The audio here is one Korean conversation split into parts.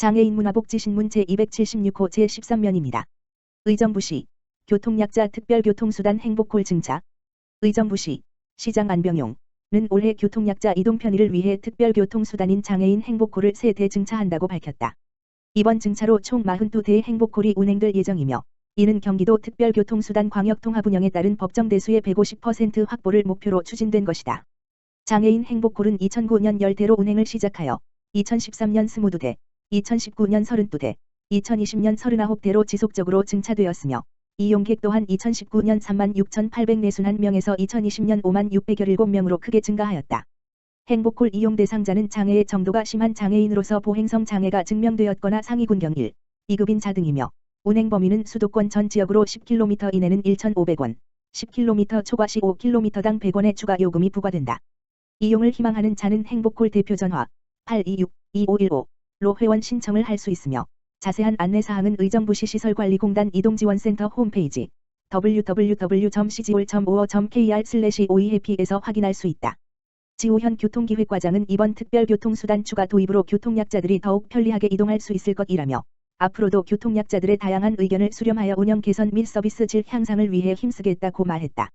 장애인 문화복지신문 제276호 제13면입니다. 의정부시 교통약자 특별교통수단 행복콜 증차 의정부시 시장 안병용은 올해 교통약자 이동 편의를 위해 특별교통수단인 장애인 행복콜을 세 대 증차한다고 밝혔다. 이번 증차로 총 42대의 행복콜이 운행될 예정이며 이는 경기도 특별교통수단 광역통합 운영에 따른 법정 대수의 150% 확보를 목표로 추진된 것이다. 장애인 행복콜은 2009년 10대로 운행을 시작하여 2013년 22대, 2019년 32대, 2020년 39대로 지속적으로 증차되었으며 이용객 또한 2019년 36,841명에서 2020년 56,617명으로 크게 증가하였다. 행복콜 이용 대상자는 장애의 정도가 심한 장애인으로서 보행성 장애가 증명되었거나 상위군경 1, 2급인 자 등이며 운행 범위는 수도권 전 지역으로 10km 이내는 1,500원, 10km 초과 시 5km당 100원의 추가 요금이 부과된다. 이용을 희망하는 자는 행복콜 대표 전화 826-2515 로 회원 신청을 할 수 있으며 자세한 안내사항은 의정부시 시설관리공단 이동지원센터 홈페이지 www.cgol.5.kr/oehappy에서 확인할 수 있다. 지우현 교통기획과장은 이번 특별교통수단 추가 도입으로 교통약자들이 더욱 편리하게 이동할 수 있을 것이라며 앞으로도 교통약자들의 다양한 의견을 수렴하여 운영 개선 및 서비스 질 향상을 위해 힘쓰겠다고 말했다.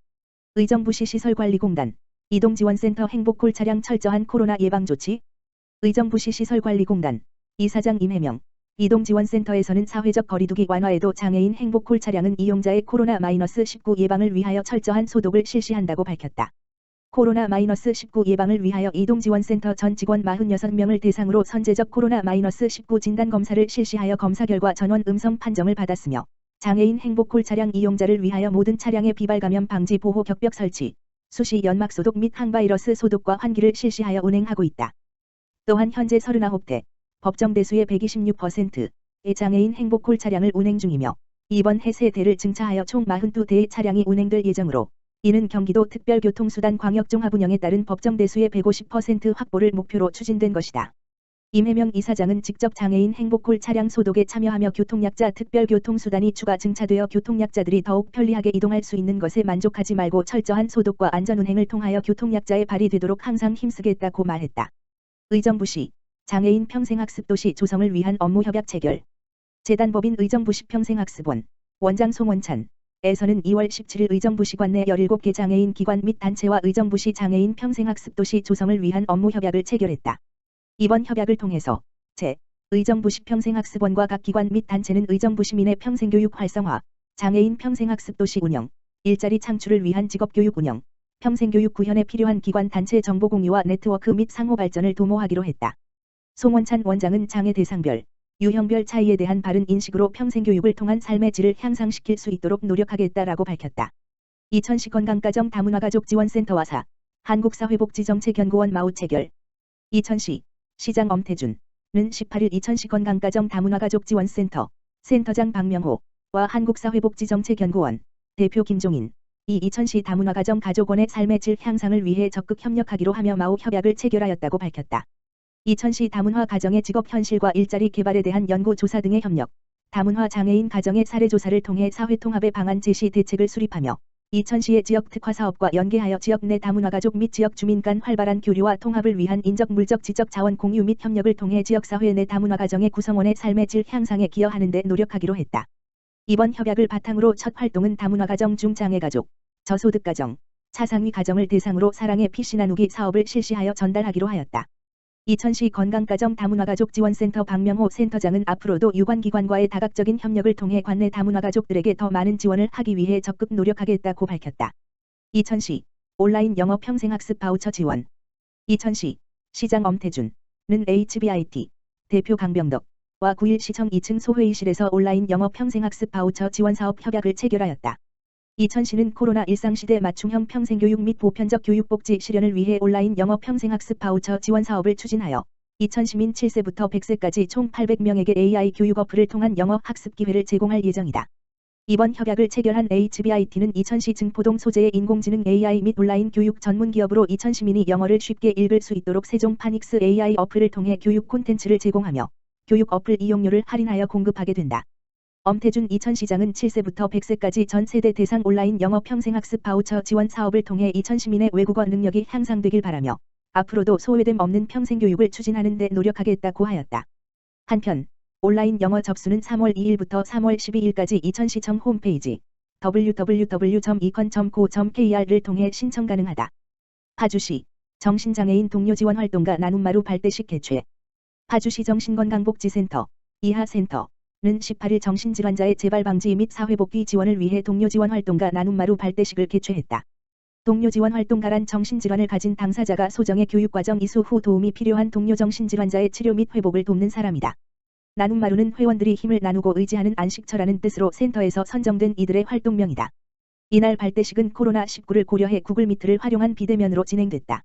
의정부시 시설관리공단 이동지원센터 행복콜 차량 철저한 코로나 예방조치 의정부시 시설관리공단 이사장 임혜명 이동지원센터에서는 사회적 거리두기 완화에도 장애인 행복콜 차량은 이용자의 코로나-19 예방을 위하여 철저한 소독을 실시한다고 밝혔다. 코로나-19 예방을 위하여 이동지원센터 전 직원 46명을 대상으로 선제적 코로나-19 진단검사를 실시하여 검사 결과 전원 음성 판정을 받았으며 장애인 행복콜 차량 이용자를 위하여 모든 차량의 비발 감염 방지 보호 격벽 설치, 수시 연막 소독 및 항바이러스 소독과 환기를 실시하여 운행하고 있다. 또한 현재 39대, 법정 대수의 126%의 장애인 행복콜 차량을 운행 중이며 이번 해세 대를 증차하여 총 42대의 차량이 운행될 예정으로 이는 경기도 특별교통수단 광역종합 운영에 따른 법정 대수의 150% 확보를 목표로 추진된 것이다. 임혜명 이사장은 직접 장애인 행복콜 차량 소독에 참여하며 교통약자 특별교통수단이 추가 증차되어 교통약자들이 더욱 편리하게 이동할 수 있는 것에 만족하지 말고 철저한 소독과 안전운행을 통하여 교통약자의 발휘되도록 항상 힘쓰겠다고 말했다. 의정부 시 장애인 평생학습도시 조성을 위한 업무협약 체결 재단법인 의정부시 평생학습원 원장 송원찬 에서는 2월 17일 의정부시 관 내 17개 장애인 기관 및 단체와 의정부시 장애인 평생학습도시 조성을 위한 업무협약을 체결했다. 이번 협약을 통해서 제 의정부시 평생학습원과 각 기관 및 단체는 의정부시민의 평생교육 활성화, 장애인 평생학습도시 운영, 일자리 창출을 위한 직업교육 운영, 평생교육 구현에 필요한 기관 단체 정보 공유와 네트워크 및 상호 발전을 도모하기로 했다. 송원찬 원장은 장애 대상별, 유형별 차이에 대한 바른 인식으로 평생 교육을 통한 삶의 질을 향상시킬 수 있도록 노력하겠다라고 밝혔다. 이천시 건강가정 다문화가족 지원센터와 사, 한국사회복지정책연구원 마우 체결 이천시 시장 엄태준은 18일 이천시 건강가정 다문화가족 지원센터 센터장 박명호와 한국사회복지정책연구원 대표 김종인 이 이천시 다문화가정 가족원의 삶의 질 향상을 위해 적극 협력하기로 하며 마우 협약을 체결하였다고 밝혔다. 이천시 다문화 가정의 직업 현실과 일자리 개발에 대한 연구 조사 등의 협력, 다문화 장애인 가정의 사례 조사를 통해 사회 통합의 방안 제시 대책을 수립하며 이천시의 지역 특화 사업과 연계하여 지역 내 다문화 가족 및 지역 주민 간 활발한 교류와 통합을 위한 인적 물적 지적 자원 공유 및 협력을 통해 지역 사회 내 다문화 가정의 구성원의 삶의 질 향상에 기여하는 데 노력하기로 했다. 이번 협약을 바탕으로 첫 활동은 다문화 가정 중 장애 가족, 저소득 가정, 차상위 가정을 대상으로 사랑의 PC 나누기 사업을 실시하여 전달하기로 하였다. 이천시 건강가정 다문화가족 지원센터 박명호 센터장은 앞으로도 유관기관과의 다각적인 협력을 통해 관내 다문화가족들에게 더 많은 지원을 하기 위해 적극 노력하겠다고 밝혔다. 이천시 온라인 영어 평생학습 바우처 지원 이천시 시장 엄태준은 HBIT 대표 강병덕과 9일 시청 2층 소회의실에서 온라인 영어 평생학습 바우처 지원 사업 협약을 체결하였다. 이천시는 코로나 일상시대 맞춤형 평생교육 및 보편적 교육복지 실현을 위해 온라인 영어 평생학습 바우처 지원 사업을 추진하여 이천시민 7세부터 100세까지 총 800명에게 AI 교육 어플을 통한 영어 학습 기회를 제공할 예정이다. 이번 협약을 체결한 HBIT는 이천시 증포동 소재의 인공지능 AI 및 온라인 교육 전문 기업으로 이천시민이 영어를 쉽게 읽을 수 있도록 세종 파닉스 AI 어플을 통해 교육 콘텐츠를 제공하며 교육 어플 이용료를 할인하여 공급하게 된다. 엄태준 이천시장은 7세부터 100세까지 전 세대 대상 온라인 영어 평생학습 바우처 지원 사업을 통해 이천 시민의 외국어 능력이 향상되길 바라며 앞으로도 소외됨 없는 평생교육을 추진하는 데 노력하겠다고 하였다. 한편 온라인 영어 접수는 3월 2일부터 3월 12일까지 이천시청 홈페이지 www.econ.co.kr을 통해 신청 가능하다. 파주시 정신장애인 동료 지원 활동가 나눔마루 발대식 개최 파주시 정신건강복지센터 이하센터 는 18일 정신질환자의 재발 방지 및 사회복귀 지원을 위해 동료 지원 활동가 나눔마루 발대식을 개최했다. 동료 지원 활동가란 정신질환을 가진 당사자가 소정의 교육과정 이수 후 도움이 필요한 동료 정신질환자의 치료 및 회복을 돕는 사람이다. 나눔마루는 회원들이 힘을 나누고 의지하는 안식처라는 뜻으로 센터에서 선정된 이들의 활동명이다. 이날 발대식은 코로나19를 고려해 구글 미트를 활용한 비대면으로 진행됐다.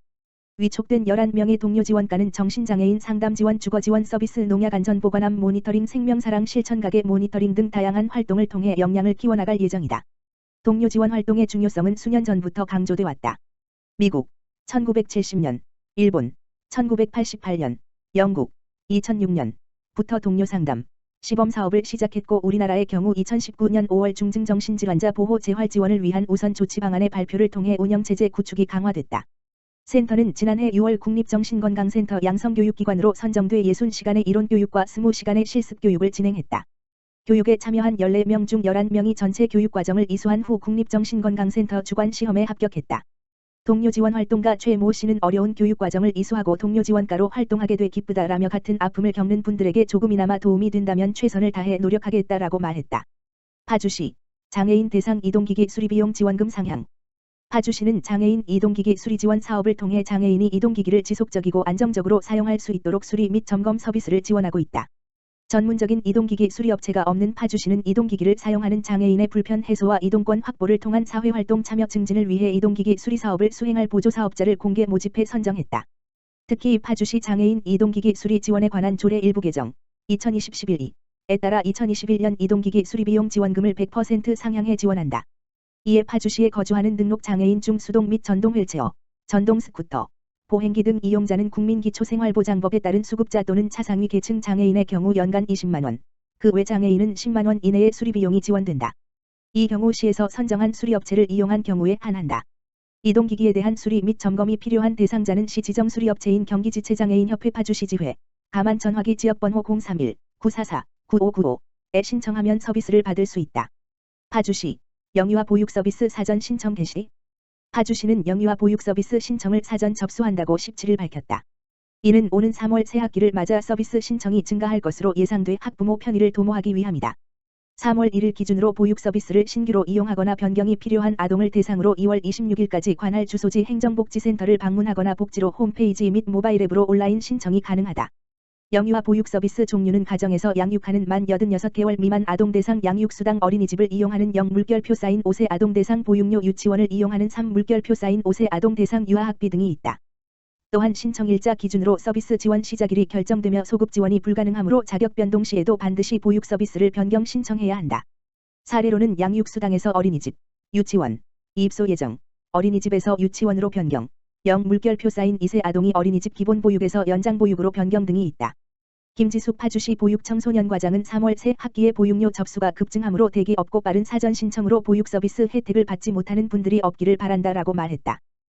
위촉된 11명의 동료 지원가는 정신장애인 상담 지원 주거 지원 서비스 농약 안전 보관함 모니터링 생명사랑 실천 가게 모니터링 등 다양한 활동을 통해 역량을 키워나갈 예정이다. 동료 지원 활동의 중요성은 수년 전부터 강조돼 왔다. 미국 1970년, 일본 1988년, 영국 2006년 부터 동료 상담, 시범 사업을 시작했고 우리나라의 경우 2019년 5월 중증정신질환자 보호 재활 지원을 위한 우선 조치 방안의 발표를 통해 운영체제 구축이 강화됐다. 센터는 지난해 6월 국립정신건강센터 양성교육기관으로 선정돼 60시간의 이론교육과 20시간의 실습교육을 진행했다. 교육에 참여한 14명 중 11명이 전체 교육과정을 이수한 후 국립정신건강센터 주관시험에 합격했다. 동료 지원 활동가 최 모 씨는 어려운 교육과정을 이수하고 동료 지원가로 활동하게 돼 기쁘다라며 같은 아픔을 겪는 분들에게 조금이나마 도움이 된다면 최선을 다해 노력하겠다라고 말했다. 파주시 장애인 대상 이동기기 수리비용 지원금 상향 파주시는 장애인 이동기기 수리 지원 사업을 통해 장애인이 이동기기를 지속적이고 안정적으로 사용할 수 있도록 수리 및 점검 서비스를 지원하고 있다. 전문적인 이동기기 수리업체가 없는 파주시는 이동기기를 사용하는 장애인의 불편 해소와 이동권 확보를 통한 사회활동 참여 증진을 위해 이동기기 수리 사업을 수행할 보조사업자를 공개 모집해 선정했다. 특히 파주시 장애인 이동기기 수리 지원에 관한 조례 일부 개정 2020-11에 따라 2021년 이동기기 수리비용 지원금을 100% 상향해 지원한다. 이에 파주시에 거주하는 등록 장애인 중 수동 및 전동 휠체어, 전동 스쿠터, 보행기 등 이용자는 국민기초생활보장법에 따른 수급자 또는 차상위 계층 장애인의 경우 연간 20만원, 그 외 장애인은 10만원 이내의 수리비용이 지원된다. 이 경우 시에서 선정한 수리업체를 이용한 경우에 한한다. 이동기기에 대한 수리 및 점검이 필요한 대상자는 시 지정 수리업체인 경기지체장애인협회 파주시지회, 가만 전화기 지역번호 031-944-9595에 신청하면 서비스를 받을 수 있다. 파주시 영유아 보육 서비스 사전 신청 개시 파주시는 영유아 보육 서비스 신청을 사전 접수한다고 17일 밝혔다. 이는 오는 3월 새 학기를 맞아 서비스 신청이 증가할 것으로 예상돼 학부모 편의를 도모하기 위함이다. 3월 1일 기준으로 보육 서비스를 신규로 이용하거나 변경이 필요한 아동을 대상으로 2월 26일까지 관할 주소지 행정복지센터를 방문하거나 복지로 홈페이지 및 모바일 앱으로 온라인 신청이 가능하다. 영유아 보육 서비스 종류는 가정에서 양육하는 만 86개월 미만 아동 대상 양육수당 어린이집을 이용하는 0 물결표 쌓인 5세 아동 대상 보육료 유치원을 이용하는 3 물결표 쌓인 5세 아동 대상 유아학비 등이 있다. 또한 신청일자 기준으로 서비스 지원 시작일이 결정되며 소급 지원이 불가능하므로 자격 변동 시에도 반드시 보육 서비스를 변경 신청해야 한다. 사례로는 양육수당에서 어린이집, 유치원, 입소 예정, 어린이집에서 유치원으로 변경, 0 물결표 쌓인 2세 아동이 어린이집 기본 보육에서 연장 보육으로 변경 등이 있다. 김지숙 파주시 보육청소년과장은 3월 새 학기에 보육료 접수가 급증하므로 대기 없고 빠른 사전 신청으로 보육 서비스 혜택을 받지 못하는 분들이 없기를 바란다라고 말했다.